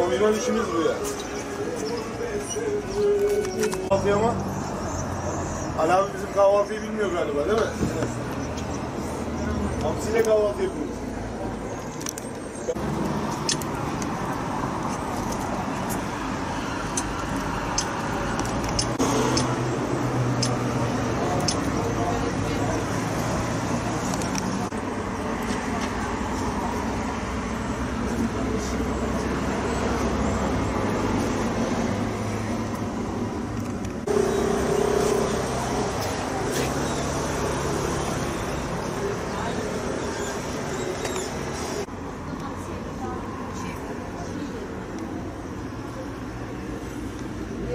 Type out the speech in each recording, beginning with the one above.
Kombinon işimiz bu ya. Kahvaltı ama Ali abi bizim kahvaltıyı bilmiyor galiba değil mi? Hamsiyle kahvaltı yapıyoruz.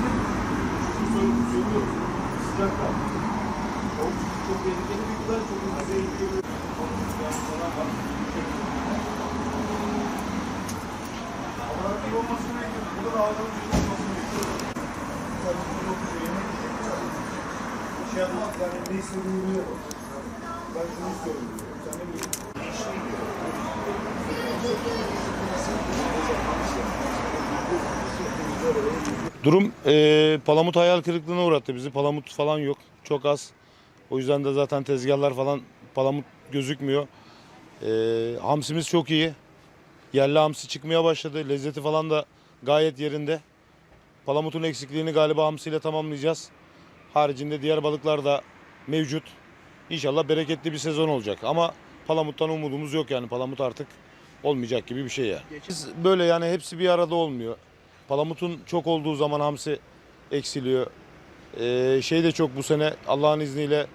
değil? Söylüyorum, söylüyorum. Sıcakta. Çok, çok tehlikeli bir gıda, çok hızlı tehlikeli bir Ama bir olmasını bekliyorum. Burada da ağzının bir olmasını bekliyorum. Ki yok şey yemek yiyecek. Bir şey yapmaz yani ne istediğini biliyor. Ben şunu istiyorum Durum eee, Palamut hayal kırıklığına uğrattı bizi. Palamut falan yok. Çok az. O yüzden de zaten tezgahlar falan Palamut gözükmüyor. Eee, hamsimiz çok iyi. Yerli hamsi çıkmaya başladı. Lezzeti falan da gayet yerinde. Palamut'un eksikliğini galiba hamsiyle tamamlayacağız. Haricinde diğer balıklar da mevcut. İnşallah bereketli bir sezon olacak. Ama Palamut'tan umudumuz yok yani. Palamut artık olmayacak gibi bir şey ya. Biz böyle yani hepsi bir arada olmuyor. Palamut'un çok olduğu zaman hamsi eksiliyor. Ee, şey de çok bu sene Allah'ın izniyle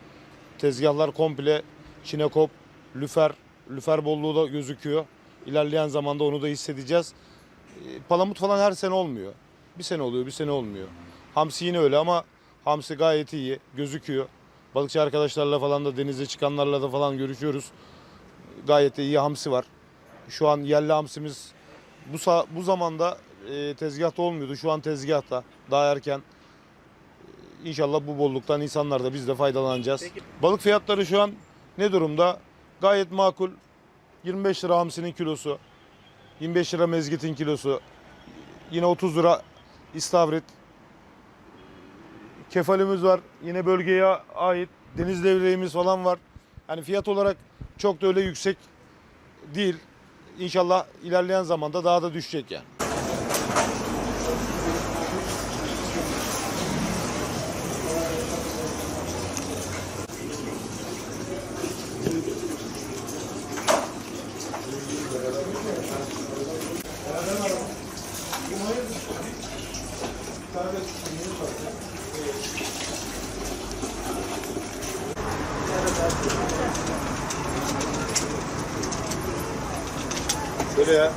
tezgahlar komple çinekop, lüfer, lüfer bolluğu da gözüküyor. İlerleyen zamanda onu da hissedeceğiz. Ee, Palamut falan her sene olmuyor. Bir sene oluyor, bir sene olmuyor. Hamsi yine öyle ama hamsi gayet iyi, gözüküyor. Balıkçı arkadaşlarla falan da denize çıkanlarla da falan görüşüyoruz. Gayet de iyi hamsi var. Şu an yerli hamsimiz bu bu zamanda e, tezgahta olmuyordu. Şu an tezgahta. Daha erken. E, İnşallah bu bolluktan insanlar da biz de faydalanacağız. Balık fiyatları şu an ne durumda? Gayet makul. 25 lira hamsinin kilosu. 25 lira mezgitin kilosu. Yine 30 lira istavrit. Kefalimiz var. Yine bölgeye ait deniz levreğimiz falan var. Yani fiyat olarak çok da öyle yüksek değil. İnşallah ilerleyen zamanda daha da düşecek yani. Böyle ya.